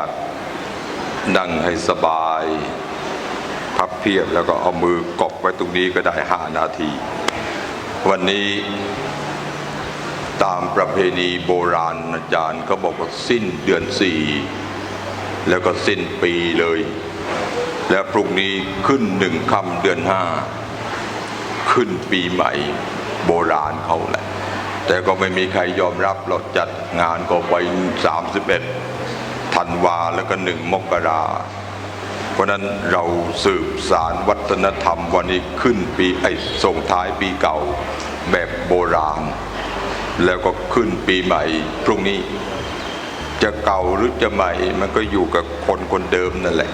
าสนั่งให้สบาย พับเพียบแล้วก็เอามือกบไว้ตรงนี้ก็ได้ห้านาที วันนี้ตามประเพณีโบราณอาจารย์ก็บอกว่าสิ้นเดือนสี่แล้วก็สิ้นปีเลย แล้วพรุ่งนี้ขึ้นหนึ่งค่ำเดือนห้าขึ้นปีใหม่โบราณเขาแหละ แต่ก็ไม่มีใครยอมรับเราจัดงานก็ไป31 ธันวาแล้วก็หนึ่งมกราเพราะนั้นเราสืบสารวัฒนธรรมวันนี้ขึ้นปีไอ้ส่งท้ายปีเก่าแบบโบราณ แล้วก็ขึ้นปีใหม่พรุ่งนี้ จะเก่าหรือจะใหม่มันก็อยู่กับคนคนเดิมนั่นแหละ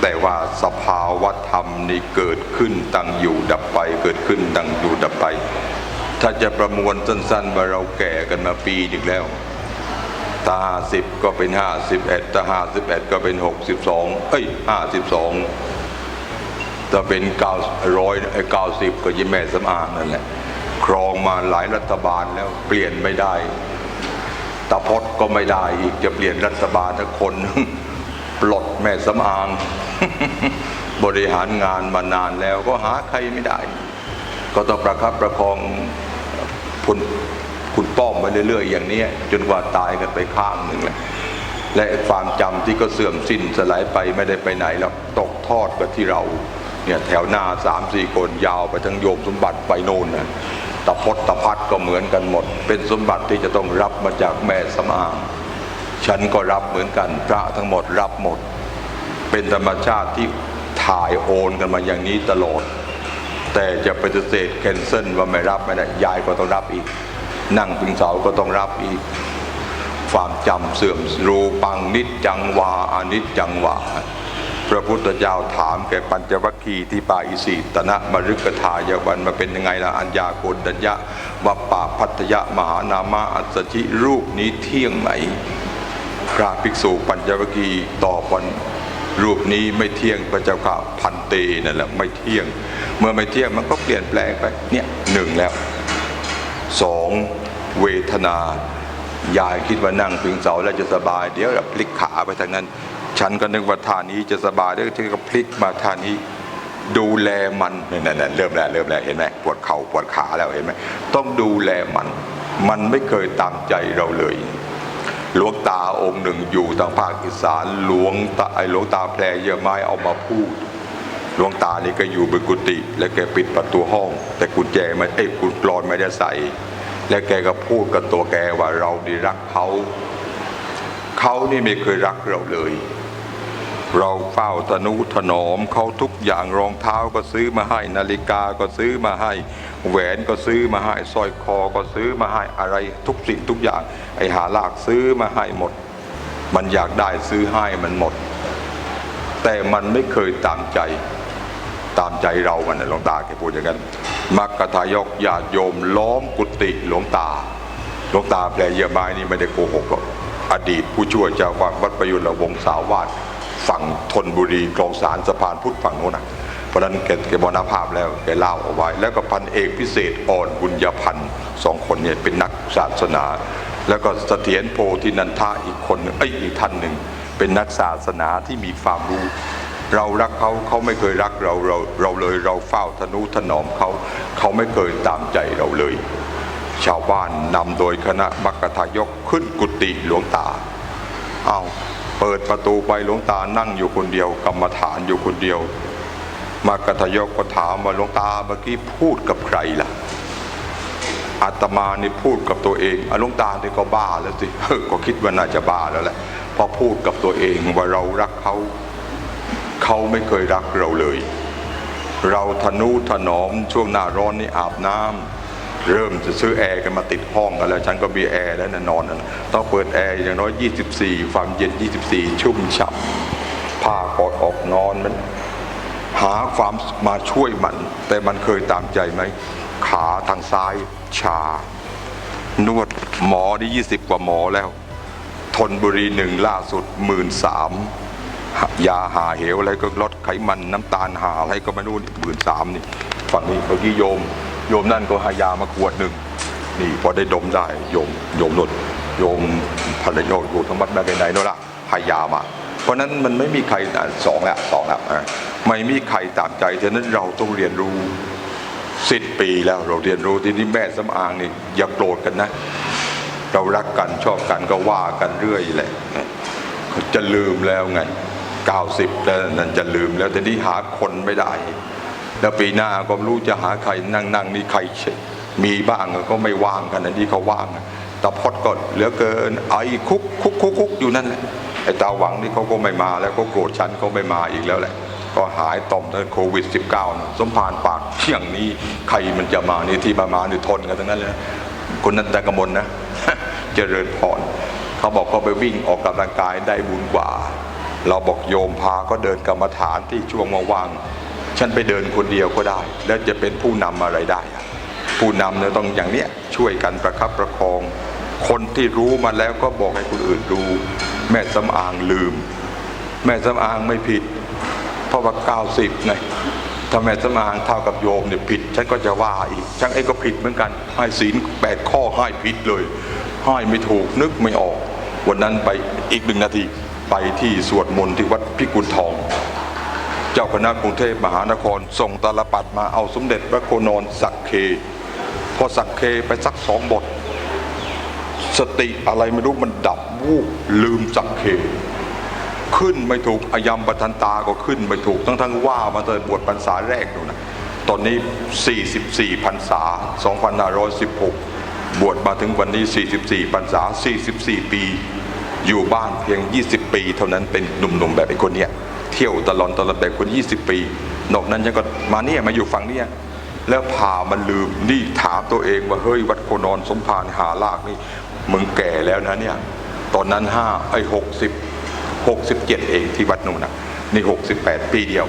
แต่ว่าสภาวะธรรมนี่เกิดขึ้นตั้งอยู่ดับไป เกิดขึ้นตั้งอยู่ดับไป ถ้าจะประมวลสั้นๆว่าเราแก่กันมาปีหนึ่งแล้ว ถ้าห้าสิบก็เป็นห้าสิบเอ็ดถ้าห้าสิบเอ็ดก็เป็นหกสิบสองเอ้ยห้าสิบสองถ้าเป็นเก้าร้อยเก้าสิบก็ยิ่แม่สำอางนั่นแหละครองมาหลายรัฐบาลแล้วเปลี่ยนไม่ได้ตาพดก็ไม่ได้อีกจะเปลี่ยนรัฐบาลทั้งคนปลดแม่สำอาง บริหารงานมานานแล้วก็หาใครไม่ได้ ก็ต้องประคับประคองคุณ คุณป้อมไปเรื่อยๆ อย่างนี้จนกว่าตายกันไปข้างหนึ่งแหละและความจำที่ก็เสื่อมสิ้นสลายไปไม่ได้ไปไหนแล้วตกทอดกับที่เราเนี่ยแถวหน้าสามสี่คนยาวไปทั้งโยมสมบัติไปโน่นนะตะพดตะพัดก็เหมือนกันหมด เป็นสมบัติที่จะต้องรับมาจากแม่สมางฉันก็รับเหมือนกันพระทั้งหมดรับหมด เป็นธรรมชาติที่ถ่ายโอนกันมาอย่างนี้ตลอด แต่จะปฏิเสธแคนเซิลว่าไม่รับไม่ได้ยายก็ต้องรับอีก นั่งพิงเสาก็ต้องรับอีกความจำเสื่อมรูปังนิจจังวาอนิจจังวาพระพุทธเจ้าถามแก่ปัญจวัคคีย์ที่ปาอิสิตนะมฤกทายวันมาเป็นยังไงล่ะอัญญาโกดัญญะวัปปะพัทยะมหานามะอัสสชิรูปนี้เที่ยงไหมพระภิกษุปัญจวัคคีย์ตอบวันรูปนี้ไม่เที่ยงพระเจ้าค่ะพันเตนั่นแหละไม่เที่ยง เมื่อไม่เที่ยงมันก็เปลี่ยนแปลงไปเนี่ยหนึ่งแล้วสอง เวทนา ยายคิดว่านั่งพิงเสาแล้วจะสบาย เดี๋ยวเราพลิกขาไปทางนั้น ฉันก็นึกว่าท่านี้จะสบายเดี๋ยวฉันก็พลิกมาท่านี้ดูแลมันนั่นเริ่มแล้วเริ่มแล้วเห็นไหมปวดเข่าปวดขาแล้วเห็นไหมต้องดูแลมัน มันไม่เคยตามใจเราเลย หลวงตาองค์หนึ่งอยู่ทางภาคอีสานหลวงตาไอหลวงตาแพรเยอะไม้เอามาพูดหลวงตานี่ก็อยู่บนกุฏิและแกปิดประตูห้อง แต่กุญแจไม่เอ้ยกุญกรอนไม่ได้ใส่ และแกก็พูดกับตัวแกว่าเราดีรักเขา เขานี่ไม่เคยรักเราเลย เราเฝ้าทนุถนอมเขาทุกอย่างรองเท้าก็ซื้อมาให้ นาฬิกาก็ซื้อมาให้ แหวนก็ซื้อมาให้สร้อยคอก็ซื้อมาให้อะไรทุกสิ่งทุกอย่าง ไอ้หาลากซื้อมาให้หมด มันอยากได้ซื้อให้มันหมด แต่มันไม่เคยตามใจ ตามใจเรามันหลวงตาแกพูดอย่างนั้น มักกทายกญาติโยมล้อมกุฏิหลวงตา หลวงตาแปลเยอะไม้นี่ไม่ได้โกหกหรอกอดีตผู้ช่วยเจ้าวาดวัดประยุรวงศาวาสฝั่งธนบุรีคลองสารสะพานพุทธฝั่งโน้นนะเพราะนั้นแกแกมรณภาพแล้วแกเล่าเอาไว้ แล้วก็พันเอกพิเศษอ่อนบุญญพันธ์สองคนเนี่ยเป็นนักศาสนา แล้วก็เสถียรโพธินันทาอีกคนหนึ่งเอ้อีกท่านหนึ่งเป็นนักศาสนาที่มีความรู้ เรารักเขาเขาไม่เคยรักเราเราเราเลยเราเฝ้าทนุถนอมเขาเขาไม่เคยตามใจเราเลย ชาวบ้านนำโดยคณะมักกะทายกขึ้นกุฏิหลวงตาเอาเปิดประตูไปหลวงตานั่งอยู่คนเดียวกรรมฐานอยู่คนเดียวมักกะทายกก็ถามว่าหลวงตาเมื่อกี้พูดกับใครล่ะอาตมานี่พูดกับตัวเองอหลวงตาเนี่ก็บ้าแล้วสิเออก็คิดว่าน่าจะบ้าแล้วแหละพอพูดกับตัวเองว่าเรารักเขา เขาไม่เคยรักเราเลย เราทนุถนอมช่วงหน้าร้อนนี่อาบน้ำเริ่มจะซื้อแอร์กันมาติดห้องกันแล้ว ฉันก็มีแอร์แล้วนะนอนนะต้องเปิดแอร์อย่างน้อย 24 ความเย็น 24 ชุ่มฉ่ำผ้ากอดออกนอนมันหาความมาช่วยมัน แต่มันเคยตามใจไหม ขาทางซ้ายชา นวดหมอนี่20กว่าหมอแล้ว ทนบุรีหนึ่งล่าสุดหมื่นสาม ยาหาเหวอะไรก็ลดไขมันน้ำตาลหาอะไรก็ไม่รู้หมื่นสามนี่ฝั่งนี้เมื่อกี้โยม โยมนั่นก็หายามาขวดหนึ่งนี่พอได้ดมได้โยมโยมนวดโยมภรรยาอยู่ทั้งวัดแม่เป็นไหนโน่นละพายามา เพราะนั้นมันไม่มีใครสองแล้วสองแล้วอะไม่มีใครตามใจฉะนั้นเราต้องเรียนรู้สิบปีแล้วเราเรียนรู้ที่นี่แม่สำอางนี่อย่าโกรธกันนะ เรารักกันชอบกันก็ว่ากันเรื่อยแหละจะลืมแล้วไง 90แล้วนั่นจะลืมแล้วแต่นี่หาคนไม่ได้ แล้วปีหน้าก็รู้จะหาใครนั่งนั่งนี่ใครมีบ้างก็ไม่ว่างกันอันนี้เขาว่างตาพอดก็เหลือเกินไอ้คุกคุกคุกคุกอยู่นั่นแหละไอ้ตาหวังนี่เขาก็ไม่มาแล้วเขาโกรธฉันเขาไม่มาอีกแล้วแหละ ก็หายต่อมทั้งโควิด -19 นะสมพานปากเที่ยงนี้ใครมันจะมานี่ที่มามานี่ทนกันทั้งนั้นเลยคนนั้นแต่กมลนะเจริญพรเขาบอกเขาไปวิ่งออกกำลังกายได้บุญกว่า เราบอกโยมพาก็เดินกรรมฐานที่ช่วงว่างๆฉันไปเดินคนเดียวก็ได้ แล้วจะเป็นผู้นำอะไรได้ ผู้นำเนี่ยต้องอย่างเนี้ยช่วยกันประคับประคอง คนที่รู้มาแล้วก็บอกให้คนอื่นรู้ แม่สำอางลืม แม่สำอางไม่ผิด เพราะว่า90ไงถ้าแม่สำอางเท่ากับโยมเนี่ยผิด ฉันก็จะว่าอีกฉันเองก็ผิดเหมือนกันให้ศีลแปดข้อให้ผิดเลยให้ไม่ถูกนึกไม่ออก วันนั้นไปอีกหนึ่งนาที ไปที่สวดมนต์ที่วัดพิกุลทอง เจ้าคณะกรุงเทพมหานครส่งตาลปัดมาเอาสมเด็จพระโคนอนสักเค พอสักเคไปสักสองบท สติอะไรไม่รู้มันดับวูบลืมสักเค ขึ้นไม่ถูกอายมปทันตาก็ขึ้นไม่ถูกทั้งทั้งๆว่ามาตั้งแต่บวชพรรษาแรกดูนะตอนนี้ 44พรรษา 2516 บวชมาถึงวันนี้ 44พรรษา 44 ปี อยู่บ้านเพียง 20 ปี เท่านั้นเป็นหนุ่มๆแบบไอ้คนเนี้ยเที่ยวตลอดตลอดแบบคน 20 ปี นอกนั้นยังก็มาเนี่ยมาอยู่ฝั่งเนี้ยแล้วพามันลืมนี่ถามตัวเองว่าเฮ้ยวัดโคนอนสมภารหาลากนี่มึงแก่แล้วนะเนี่ยตอนนั้นห้าไอ้หกสิบหกสิบเจ็ดเองที่วัดนู่นนะนี่หกสิบแปดปีเดียว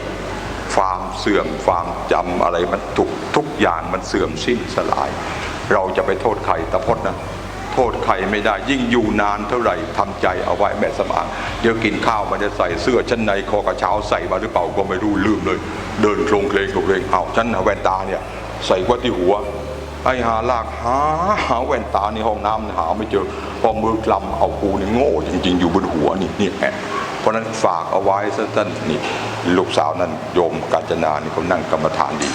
ความเสื่อมความจำอะไรมันทุกทุกอย่างมันเสื่อมสิ้นสลาย เราจะไปโทษใครตะพดนะ โทษใครไม่ได้ ยิ่งอยู่นานเท่าไหร่ทำใจเอาไว้แม่สมางเดี๋ยวกินข้าวมันจะใส่เสื้อชั้นในคอกระเช้าใส่มาหรือเปล่าก็ไม่รู้ลืมเลย เดินโครงเคลงโครงเคลงเอาฉันน่ะแว่นตาเนี่ยใส่ไว้ที่หัวไอ้หาลากหาหาแว่นตาในห้องน้ำหาไม่เจอพอมือกลำเอากูนี่โง่จริง ๆ อยู่บนหัวนี่นี่แหละเพราะฉะนั้นฝากเอาไว้สั้นๆนี่ลูกสาวนั้นโยมกาญจนานี่เขานั่งกรรมฐานดี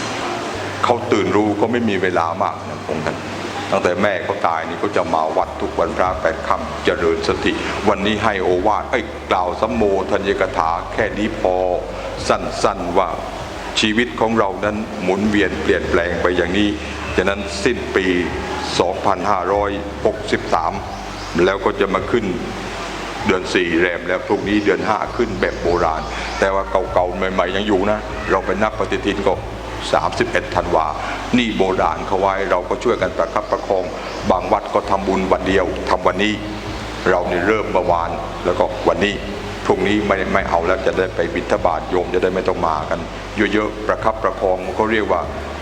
เขาตื่นรู้ก็ไม่มีเวลามากนะองค์ท่าน ตั้งแต่แม่เขาตายนี่เขาจะมาวัดทุกวันพระแปดค่ำเจริญสติ วันนี้ให้โอวาทเอ้กล่าวสัมโมทัญญกถาแค่นี้พอสั้นๆว่าชีวิตของเรานั้นหมุนเวียนเปลี่ยนแปลงไปอย่างนี้ฉะนั้นสิ้นปี 2563 แล้วก็จะมาขึ้นเดือนสี่แรมแล้วพรุ่งนี้เดือนห้าขึ้นแบบโบราณ แต่ว่าเก่าๆใหม่ ๆ ยังอยู่นะ เราไปนับปฏิทินก็ 31ธันวา นี่โบราณเขาไว้เราก็ช่วยกันประคับประคอง บางวัดก็ทำบุญวันเดียวทำวันนี้ เรานี่เริ่มเมื่อวานแล้วก็วันนี้พรุ่งนี้ไม่ไม่เอาแล้วจะได้ไปบิณฑบาตโยมจะได้ไม่ต้องมากัน เยอะๆประคับประคองมันก็เรียกว่า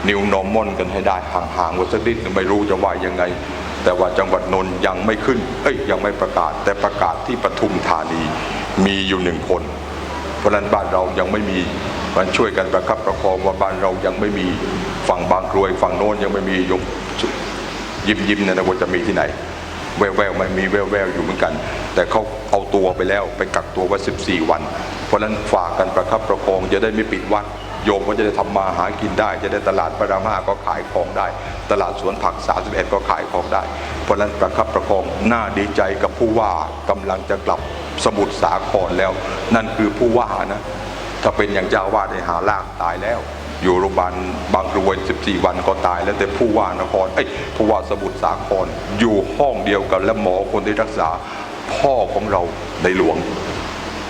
นิวนอมมอนกันให้ได้ห่างๆกันสักนิดไม่รู้จะว่ายังไง แต่ว่าจังหวัดนนท์ยังไม่ขึ้น เอ้ยยังไม่ประกาศ แต่ประกาศที่ปทุมธานีมีอยู่หนึ่งคน เพราะนั้นบ้านเรายังไม่มี มันช่วยกันประคับประคองว่าบ้านเรายังไม่มีฝั่งบางกรวยฝั่งโน้นยังไม่มียกยิ้มยิ้มเนยนะว่าจะมีที่ไหน แววแววๆมันมีแววแววอยู่เหมือนกัน แต่เขาเอาตัวไปแล้วไปกักตัวไว้14 วัน เพราะฉะนั้นฝากกันประคับประคองจะได้ไม่ปิดวัดโยมก็จะได้ทำมาหากินได้ จะได้ตลาดพระรามห้าก็ขายของได้ ตลาดสวนผัก 31 ก็ขายของได้ เพราะฉะนั้นประคับประคองน่าดีใจกับผู้ว่ากำลังจะกลับสมุทรสาครแล้ว นั่นคือผู้ว่านะ ถ้าเป็นอย่างเจ้าวาดในหาลากตายแล้ว อยู่โรงพยาบาลบางกรวย 14 วันก็ตายแล้วแต่ผู้ว่านครเอ้ยผู้ว่าสมุทรสาครอยู่ห้องเดียวกันและหมอคนที่รักษาพ่อของเราในหลวง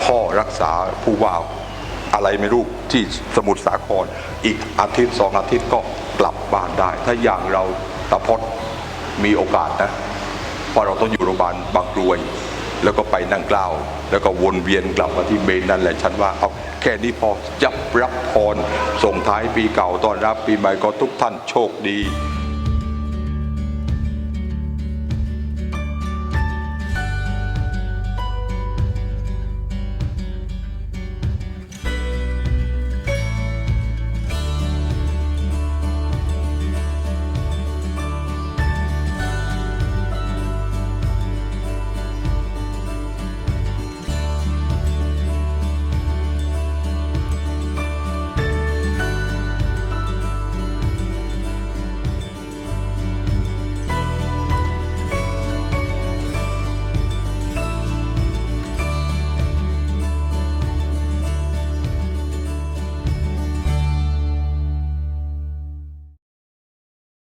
พ่อรักษาผู้ว่าอะไรไม่รู้ที่สมุทรสาคร อีกอาทิตย์สองอาทิตย์ก็กลับบ้านได้ ถ้าอย่างเราตะพดมีโอกาสนะเพราะเราต้องอยู่โรงพยาบาลบางกรวย แล้วก็ไปนั่งกล้าว แล้วก็วนเวียนกลับมาที่เมนนั่นแหละฉันว่าเอา แค่นี้พอจับรับพรส่งท้ายปีเก่าต้อนรับปีใหม่ก็ทุกท่านโชคดี